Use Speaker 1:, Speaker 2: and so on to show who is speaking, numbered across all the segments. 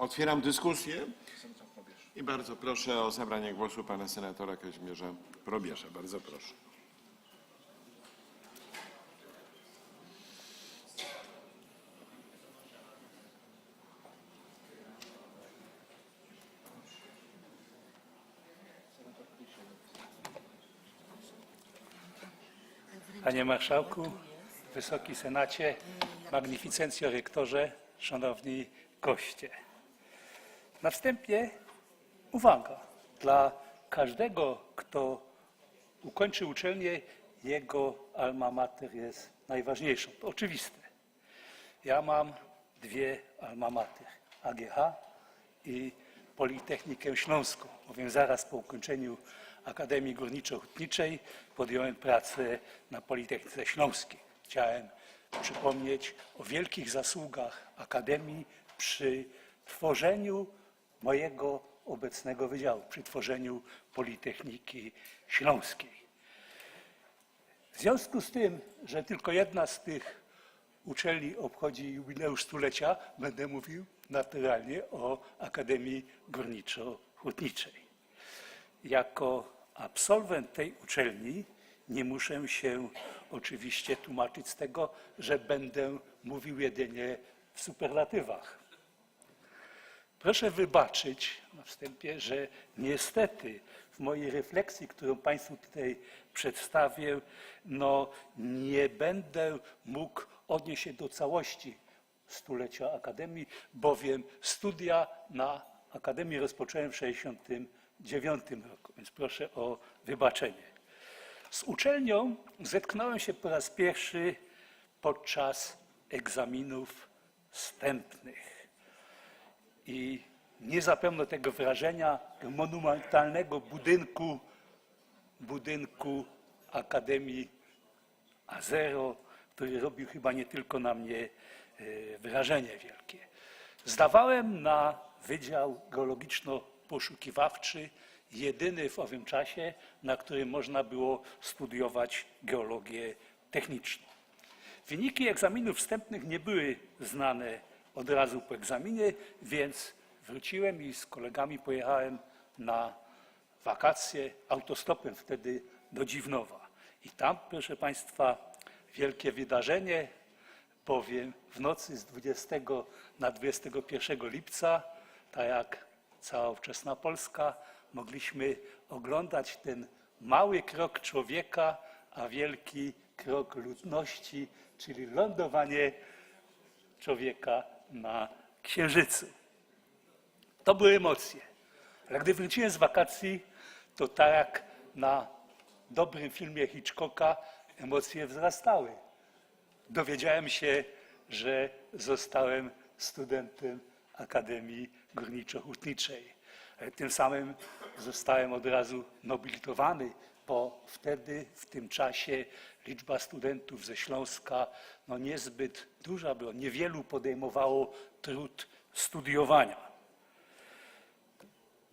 Speaker 1: Otwieram dyskusję i bardzo proszę o zabranie głosu pana senatora Kazimierza Probierza. Bardzo proszę.
Speaker 2: Panie Marszałku, Wysoki Senacie, Magnificencjo Rektorze, Szanowni Goście. Na wstępie uwaga. Dla każdego, kto ukończy uczelnię, jego alma mater jest najważniejszą. To oczywiste. Ja mam dwie alma mater, AGH i Politechnikę Śląską, bowiem zaraz po ukończeniu Akademii Górniczo-Hutniczej podjąłem pracę na Politechnice Śląskiej. Chciałem przypomnieć o wielkich zasługach Akademii przy tworzeniu mojego obecnego wydziału, przy tworzeniu Politechniki Śląskiej. W związku z tym, że tylko jedna z tych uczelni obchodzi jubileusz stulecia, będę mówił naturalnie o Akademii Górniczo-Hutniczej. Jako absolwent tej uczelni nie muszę się oczywiście tłumaczyć z tego, że będę mówił jedynie w superlatywach. Proszę wybaczyć na wstępie, że niestety w mojej refleksji, którą Państwu tutaj przedstawię, no nie będę mógł odnieść się do całości stulecia Akademii, bowiem studia na Akademii rozpocząłem w 1969 roku, więc proszę o wybaczenie. Z uczelnią zetknąłem się po raz pierwszy podczas egzaminów wstępnych. I nie zapomnę tego wrażenia monumentalnego budynku, budynku Akademii Azero, który robił chyba nie tylko na mnie e, wrażenie wielkie. Zdawałem na Wydział Geologiczno-Poszukiwawczy, jedyny w owym czasie, na którym można było studiować geologię techniczną. Wyniki egzaminów wstępnych nie były znane od razu po egzaminie, więc wróciłem i z kolegami pojechałem na wakacje autostopem wtedy do Dziwnowa. I tam, proszę Państwa, wielkie wydarzenie, bowiem w nocy z 20 na 21 lipca, tak jak cała ówczesna Polska, mogliśmy oglądać ten mały krok człowieka, a wielki krok ludności, czyli lądowanie człowieka na Księżycu. To były emocje. Ale gdy wróciłem z wakacji, to tak jak na dobrym filmie Hitchcocka, emocje wzrastały. Dowiedziałem się, że zostałem studentem Akademii Górniczo-Hutniczej. Tym samym zostałem od razu nobilitowany, bo wtedy, w tym czasie, liczba studentów ze Śląska no niezbyt duża była. Niewielu podejmowało trud studiowania.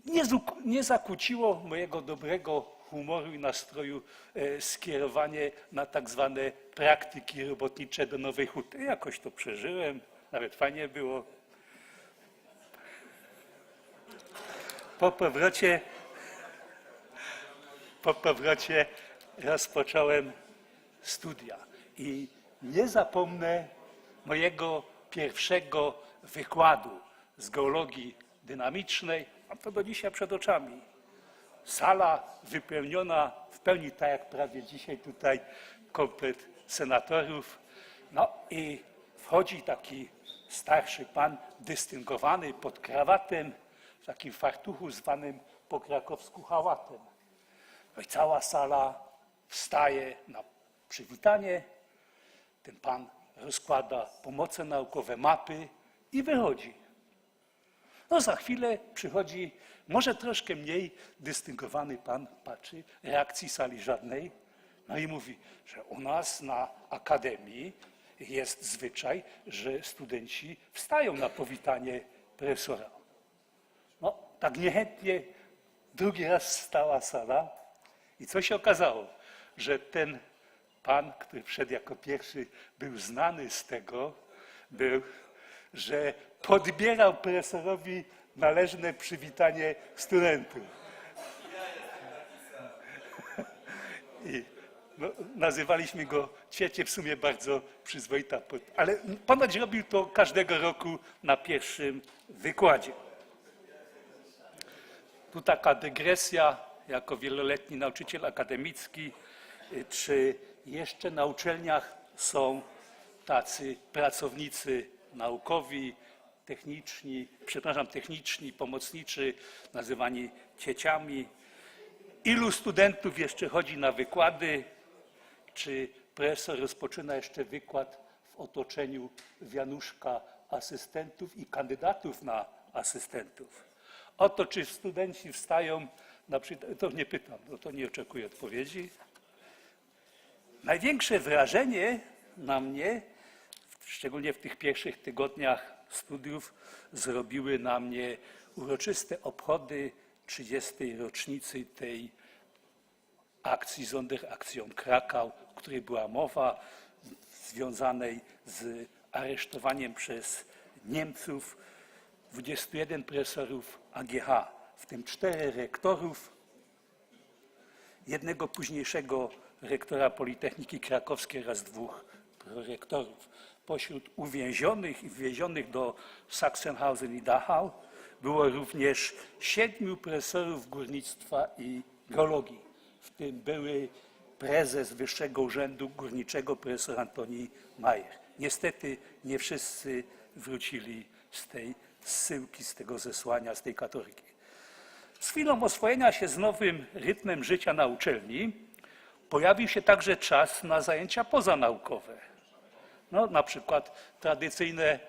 Speaker 2: Nie, nie zakłóciło mojego dobrego humoru i nastroju e, skierowanie na tak zwane praktyki robotnicze do Nowej Huty. Jakoś to przeżyłem, nawet fajnie było. Po powrocie, po powrocie rozpocząłem studia i nie zapomnę mojego pierwszego wykładu z geologii dynamicznej. Mam to do dzisiaj przed oczami. Sala wypełniona w pełni tak jak prawie dzisiaj tutaj komplet senatorów. No i wchodzi taki starszy pan, dystyngowany pod krawatem, w takim fartuchu zwanym po krakowsku hałatem. No i cała sala wstaje na przywitanie. Ten pan rozkłada pomoce naukowe, mapy i wychodzi. No za chwilę przychodzi może troszkę mniej dystyngowany pan, patrzy, reakcji sali żadnej, no i mówi, że u nas na akademii jest zwyczaj, że studenci wstają na powitanie profesora. No, tak niechętnie drugi raz stała sala i co się okazało? Że ten pan, który wszedł jako pierwszy, był znany z tego, był, że podbierał profesorowi należne przywitanie studentów. I no, nazywaliśmy go Ciecie, w sumie bardzo przyzwoita, ale ponoć robił to każdego roku na pierwszym wykładzie. Tu taka dygresja, jako wieloletni nauczyciel akademicki, y, czy jeszcze na uczelniach są tacy pracownicy naukowi, techniczni, przepraszam, techniczni, pomocniczy, nazywani cieciami. Ilu studentów jeszcze chodzi na wykłady? Czy profesor rozpoczyna jeszcze wykład w otoczeniu wianuszka asystentów i kandydatów na asystentów? Oto czy studenci wstają, na przykład, to nie pytam, bo to nie oczekuję odpowiedzi. Największe wrażenie na mnie, szczególnie w tych pierwszych tygodniach studiów, zrobiły na mnie uroczyste obchody 30. rocznicy tej akcji Sonderaktion Krakau, o której była mowa, związanej z aresztowaniem przez Niemców 21 profesorów AGH, w tym czterech rektorów, jednego późniejszego rektora Politechniki Krakowskiej oraz dwóch prorektorów. Pośród uwięzionych i wwiezionych do Sachsenhausen i Dachau było również siedmiu profesorów górnictwa i geologii, w tym były prezes Wyższego Urzędu Górniczego profesor Antoni Majer. Niestety nie wszyscy wrócili z tej zsyłki, z tego zesłania, z tej katoryki. Z chwilą oswojenia się z nowym rytmem życia na uczelni pojawił się także czas na zajęcia pozanaukowe. No, na przykład tradycyjne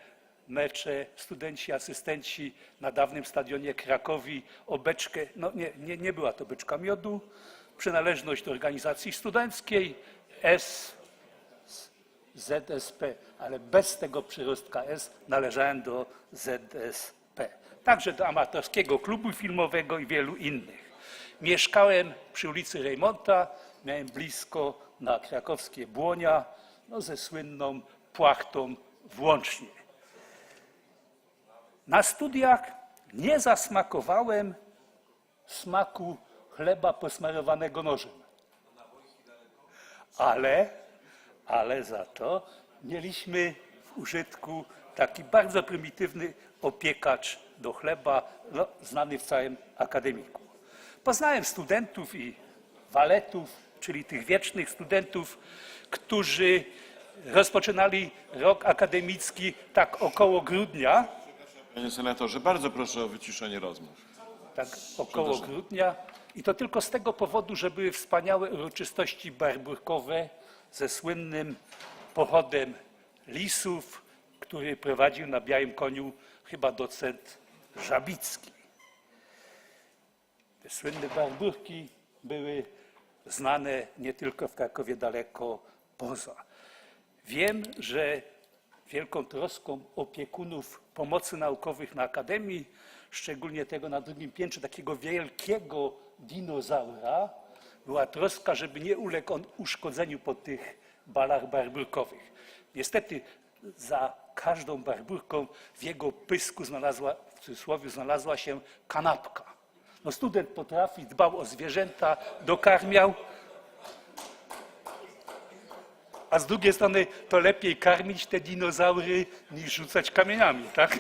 Speaker 2: mecze, studenci, asystenci na dawnym stadionie Krakowi o beczkę, no nie, nie, nie była to beczka miodu, przynależność do organizacji studenckiej, S, ZSP, ale bez tego przyrostka S należałem do ZSP. Także do amatorskiego klubu filmowego i wielu innych. Mieszkałem przy ulicy Rejmonta, miałem blisko na krakowskie Błonia, no ze słynną płachtą włącznie. Na studiach nie zasmakowałem smaku chleba posmarowanego nożem. Ale, ale za to mieliśmy w użytku taki bardzo prymitywny opiekacz do chleba, no, znany w całym akademiku. Poznałem studentów i waletów, czyli tych wiecznych studentów, którzy rozpoczynali rok akademicki tak około grudnia,
Speaker 1: Panie senatorze, bardzo proszę o wyciszenie rozmów.
Speaker 2: tak około grudnia. I to tylko z tego powodu, że były wspaniałe uroczystości barburkowe ze słynnym pochodem lisów, który prowadził na białym koniu chyba docent Żabicki. Te słynne barburki były znane nie tylko w Krakowie, daleko poza. Wiem, że wielką troską opiekunów pomocy naukowych na Akademii, szczególnie tego na drugim piętrze, takiego wielkiego dinozaura, była troska, żeby nie uległ on uszkodzeniu po tych balach barburkowych. Niestety za każdą barburką w jego pysku znalazła, w cudzysłowie, znalazła się kanapka. No student potrafi, dbał o zwierzęta, dokarmiał, a z drugiej strony to lepiej karmić te dinozaury niż rzucać kamieniami, tak?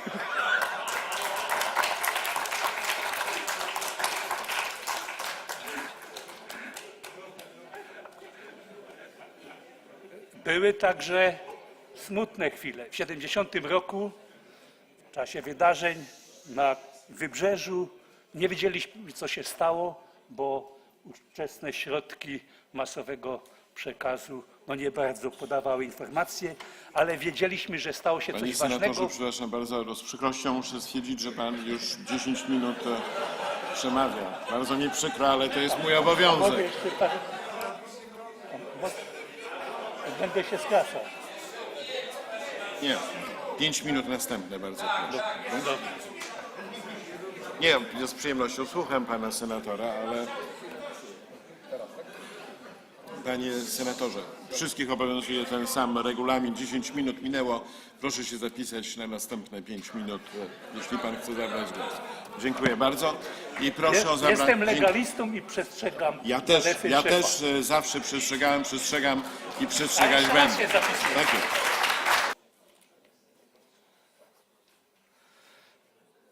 Speaker 2: Były także smutne chwile. W 70 roku, w czasie wydarzeń na Wybrzeżu, nie wiedzieliśmy, co się stało, bo ówczesne środki masowego przekazu no nie bardzo podawały informacje, ale wiedzieliśmy, że stało się
Speaker 1: Panie
Speaker 2: coś
Speaker 1: senatorze,
Speaker 2: ważnego.
Speaker 1: przepraszam bardzo, ale z przykrością muszę stwierdzić, że pan już 10 minut e, przemawia. Bardzo mi przykro, ale to jest mój
Speaker 2: Mogę
Speaker 1: obowiązek.
Speaker 2: jeszcze parę... Mo- Będę się skracał.
Speaker 1: Nie, 5 minut następne, bardzo proszę. Nie, ja z przyjemnością słucham pana senatora, ale... Panie senatorze, Wszystkich obowiązuje ten sam regulamin. 10 minut minęło. Proszę się zapisać na następne 5 minut, e, jeśli pan chce zabrać głos. Dziękuję bardzo i proszę o zabranie...
Speaker 2: Jestem legalistą i przestrzegam
Speaker 1: Ja też, ja
Speaker 2: szefa.
Speaker 1: też e, zawsze przestrzegałem, przestrzegam i przestrzegać
Speaker 2: A jeszcze raz
Speaker 1: będę.
Speaker 2: się zapisuję.
Speaker 1: Tak jest.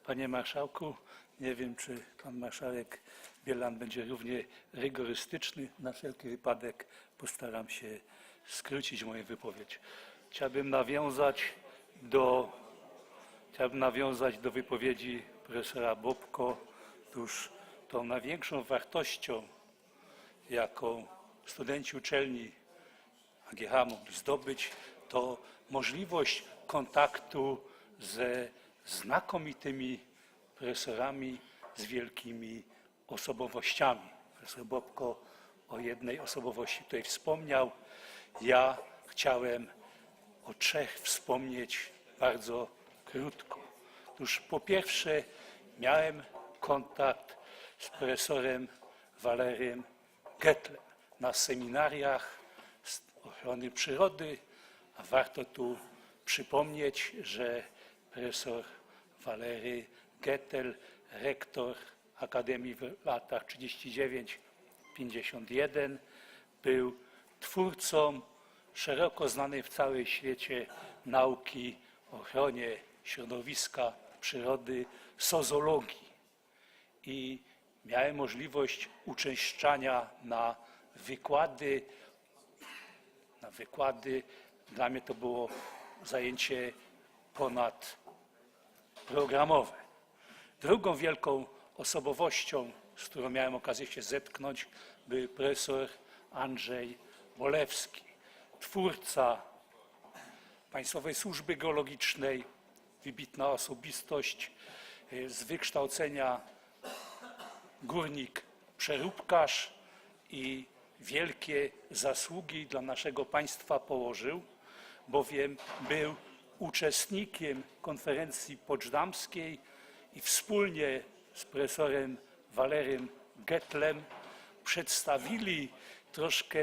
Speaker 2: Panie Marszałku, nie wiem, czy pan marszałek Bielan będzie równie rygorystyczny. Na wszelki wypadek postaram się skrócić moją wypowiedź. Chciałbym nawiązać do, chciałbym nawiązać do wypowiedzi profesora Bobko. Otóż tą największą wartością, jaką studenci uczelni AGH mogli zdobyć, to możliwość kontaktu ze znakomitymi profesorami, z wielkimi osobowościami. Profesor Bobko o jednej osobowości tutaj wspomniał. Ja chciałem o trzech wspomnieć bardzo krótko. Otóż po pierwsze miałem kontakt z profesorem Walerym Getlem na seminariach z ochrony przyrody, a warto tu przypomnieć, że profesor Walery Gettel, rektor Akademii w latach 39-51, był twórcą szeroko znanej w całym świecie nauki o ochronie środowiska, przyrody, sozologii i miałem możliwość uczęszczania na wykłady. Na wykłady. Dla mnie to było zajęcie ponadprogramowe. Drugą wielką osobowością, z którą miałem okazję się zetknąć, był profesor Andrzej Wolewski, twórca Państwowej Służby Geologicznej, wybitna osobistość y, z wykształcenia górnik przeróbkarz i wielkie zasługi dla naszego państwa położył, bowiem był uczestnikiem konferencji poczdamskiej i wspólnie z profesorem Walerym Getlem przedstawili troszkę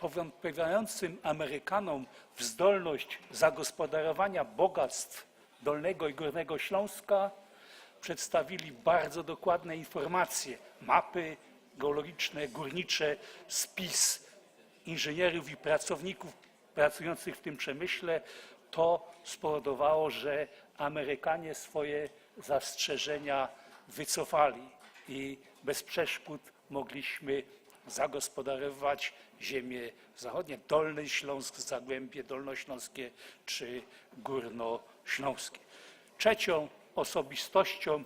Speaker 2: powątpiewającym Amerykanom w zdolność zagospodarowania bogactw Dolnego i Górnego Śląska, przedstawili bardzo dokładne informacje, mapy geologiczne, górnicze, spis inżynierów i pracowników pracujących w tym przemyśle. To spowodowało, że Amerykanie swoje zastrzeżenia wycofali i bez przeszkód mogliśmy zagospodarować ziemię zachodnie, Dolny Śląsk, Zagłębie Dolnośląskie czy Górnośląskie. Trzecią osobistością,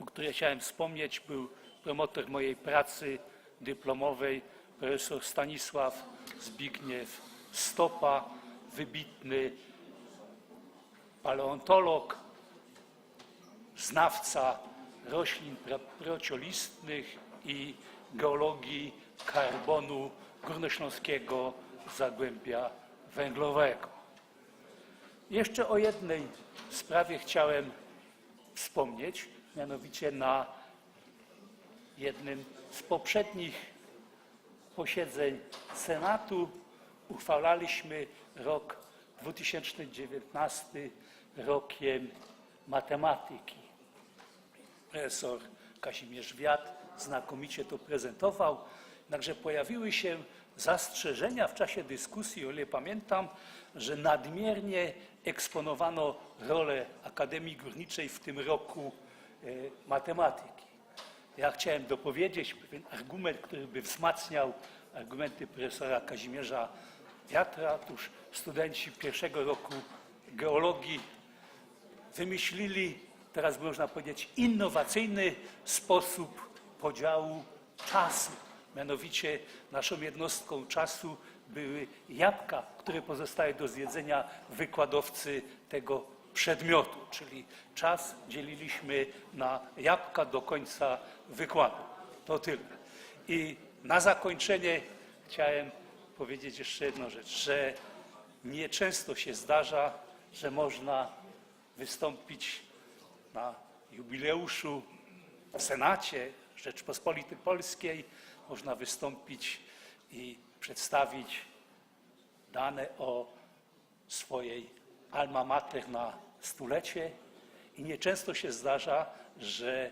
Speaker 2: o której chciałem wspomnieć, był promotor mojej pracy dyplomowej, profesor Stanisław Zbigniew Stopa, wybitny paleontolog, znawca roślin prociolistnych i geologii karbonu górnośląskiego Zagłębia Węglowego. Jeszcze o jednej sprawie chciałem wspomnieć, mianowicie na jednym z poprzednich posiedzeń Senatu uchwalaliśmy rok 2019 rokiem matematyki. Profesor Kazimierz Wiat znakomicie to prezentował, jednakże pojawiły się zastrzeżenia w czasie dyskusji, o ile pamiętam, że nadmiernie eksponowano rolę Akademii Górniczej w tym roku e, matematyki. Ja chciałem dopowiedzieć pewien argument, który by wzmacniał argumenty profesora Kazimierza Wiatra. Otóż studenci pierwszego roku geologii wymyślili, teraz można powiedzieć, innowacyjny sposób podziału czasu. Mianowicie naszą jednostką czasu były jabłka, które pozostały do zjedzenia wykładowcy tego przedmiotu, czyli czas dzieliliśmy na jabłka do końca wykładu. To tyle. I na zakończenie chciałem powiedzieć jeszcze jedną rzecz, że nieczęsto się zdarza, że można wystąpić na jubileuszu w Senacie Rzeczpospolitej Polskiej, można wystąpić i przedstawić dane o swojej alma mater na stulecie i nieczęsto się zdarza, że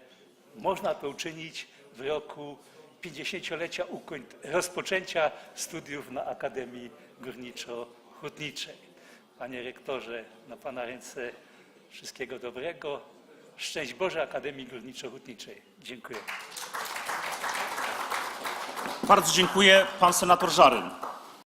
Speaker 2: można to uczynić w roku 50-lecia ukoń- rozpoczęcia studiów na Akademii Górniczo-Hutniczej. Panie rektorze, na Pana ręce wszystkiego dobrego. Szczęść Boże Akademii Górniczo-Hutniczej. Dziękuję.
Speaker 3: Bardzo dziękuję. Pan senator Żaryn.